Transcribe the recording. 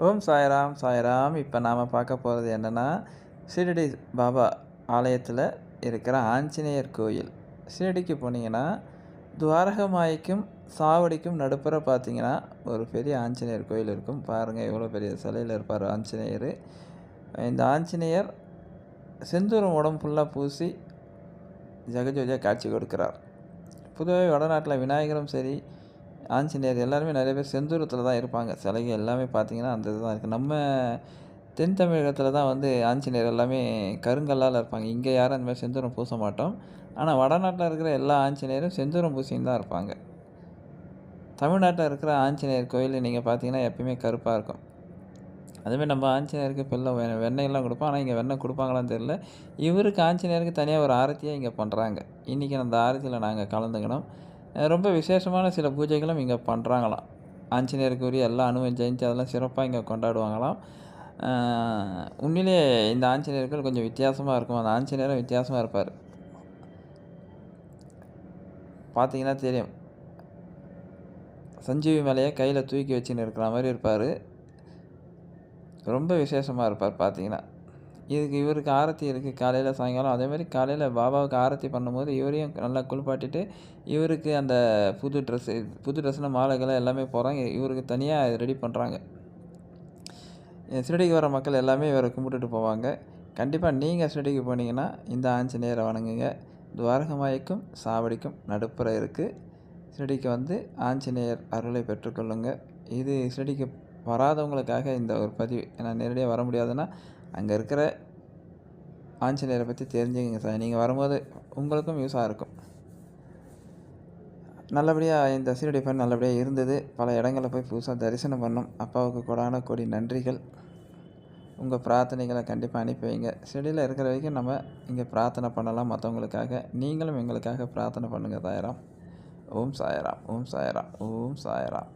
ஓம் சாய்ராம் சாய்ராம். இப்போ நாம் பார்க்க போகிறது என்னென்னா சீரடி பாபா ஆலயத்தில் இருக்கிற ஆஞ்சநேயர் கோயில். சீரடிக்கு போனீங்கன்னா துவாரகமாய்க்கும் சாவடிக்கும் நடுப்புற பார்த்தீங்கன்னா ஒரு பெரிய ஆஞ்சநேயர் கோயில் இருக்கும். பாருங்கள் எவ்வளோ பெரிய சிலையில் இருப்பார் ஆஞ்சநேயர். இந்த ஆஞ்சநேயர் செந்தூரம் உடம்பு ஃபுல்லாக பூசி ஜெகஜோதியாக காட்சி கொடுக்கிறார். புதுவை வடநாட்டில் விநாயகரும் சரி ஆஞ்சநேயர் எல்லாருமே நிறைய பேர் செந்தூரத்தில் தான் இருப்பாங்க. சிலைகள் எல்லாமே பார்த்தீங்கன்னா அந்த இதுதான் இருக்குது நம்ம தென் தமிழகத்தில் தான் வந்து ஆஞ்சநேயர் எல்லாமே கருங்கல்லால் இருப்பாங்க. இங்கே யாரும் அந்த மாதிரி செந்தூரம் பூச மாட்டோம். ஆனால் வடநாட்டில் இருக்கிற எல்லா ஆஞ்சநேயரும் செந்தூரம் பூசின்னு தான் இருப்பாங்க. தமிழ்நாட்டில் இருக்கிற ஆஞ்சநேயர் கோயில் நீங்கள் பார்த்தீங்கன்னா எப்பயுமே கருப்பாக இருக்கும். அதுமாதிரி நம்ம ஆஞ்சநேயருக்கு இப்போ வெ வெண்ணெயெல்லாம் கொடுப்போம். ஆனால் இங்கே வெண்ணெய் கொடுப்பாங்களான்னு தெரியல. இவருக்கு ஆஞ்சநேயருக்கு தனியாக ஒரு ஆரத்தியாக இங்கே பண்ணுறாங்க இன்றைக்கி அந்த ஆரத்தியில் நாங்கள் கலந்துக்கணும். ரொம்ப விசேஷமான சில பூஜைகளும் இங்கே பண்ணுறாங்களாம் ஆஞ்சநேயருக்கு உரிய எல்லா அனுமதி ஜெயந்தி அதெல்லாம் சிறப்பாக இங்கே கொண்டாடுவாங்களாம். உண்மையிலே இந்த ஆஞ்சநேயர்கள் கொஞ்சம் வித்தியாசமாக இருக்கும். அந்த ஆஞ்சநேயரும் வித்தியாசமாக இருப்பார். பார்த்தீங்கன்னா தெரியும். சஞ்சீவி மலையை கையில் தூக்கி வச்சுன்னு இருக்கிற மாதிரி இருப்பார். ரொம்ப விசேஷமாக இருப்பார் பார்த்தீங்கன்னா இதுக்கு இவருக்கு ஆரத்தி இருக்குது காலையில் சாயங்காலம். அதேமாதிரி காலையில் பாபாவுக்கு ஆரத்தி பண்ணும்போது இவரையும் நல்லா குளிப்பாட்டிட்டு இவருக்கு அந்த புது ட்ரெஸ்ஸு புது ட்ரெஸ்ஸில் மாலைகளை எல்லாமே போகிறாங்க இவருக்கு தனியாக ரெடி பண்ணுறாங்க சிறடிக்கு வர மக்கள் எல்லாமே இவரை கும்பிட்டுட்டு போவாங்க. கண்டிப்பாக நீங்கள் சிறடிக்கு போனீங்கன்னா இந்த ஆஞ்சநேயரை வணங்குங்க. துவாரகமாய்க்கும் சாவடிக்கும் நடுப்புற இருக்குது சிறடிக்கு வந்து ஆஞ்சநேயர் அருளை பெற்றுக்கொள்ளுங்க. இது சிறடிக்கு வராதவங்களுக்காக இந்த ஒரு பதிவு. ஏன்னா நேரடியாக வர முடியாதுன்னா அங்கே இருக்கிற ஆஞ்சநேயரை பற்றி தெரிஞ்சுக்கங்க சார். நீங்கள் வரும்போது உங்களுக்கும் யூஸாக இருக்கும். நல்லபடியாக இந்த சீரடி பயணம் நல்லபடியாக இருந்தது. பல இடங்களில் போய் புதுசாக தரிசனம் பண்ணோம். அப்பாவுக்கு கொடான கொடி நன்றிகள். உங்கள் பிரார்த்தனைகளை கண்டிப்பாக அனுப்பி வைங்க. செடியில் இருக்கிற வரைக்கும் நம்ம இங்கே பிரார்த்தனை பண்ணலாம் மற்றவங்களுக்காக நீங்களும் எங்களுக்காக பிரார்த்தனை பண்ணுங்கள் சாயராம் ஓம் சாயராம். ஓம் சாயராம். ஓம் சாயராம்.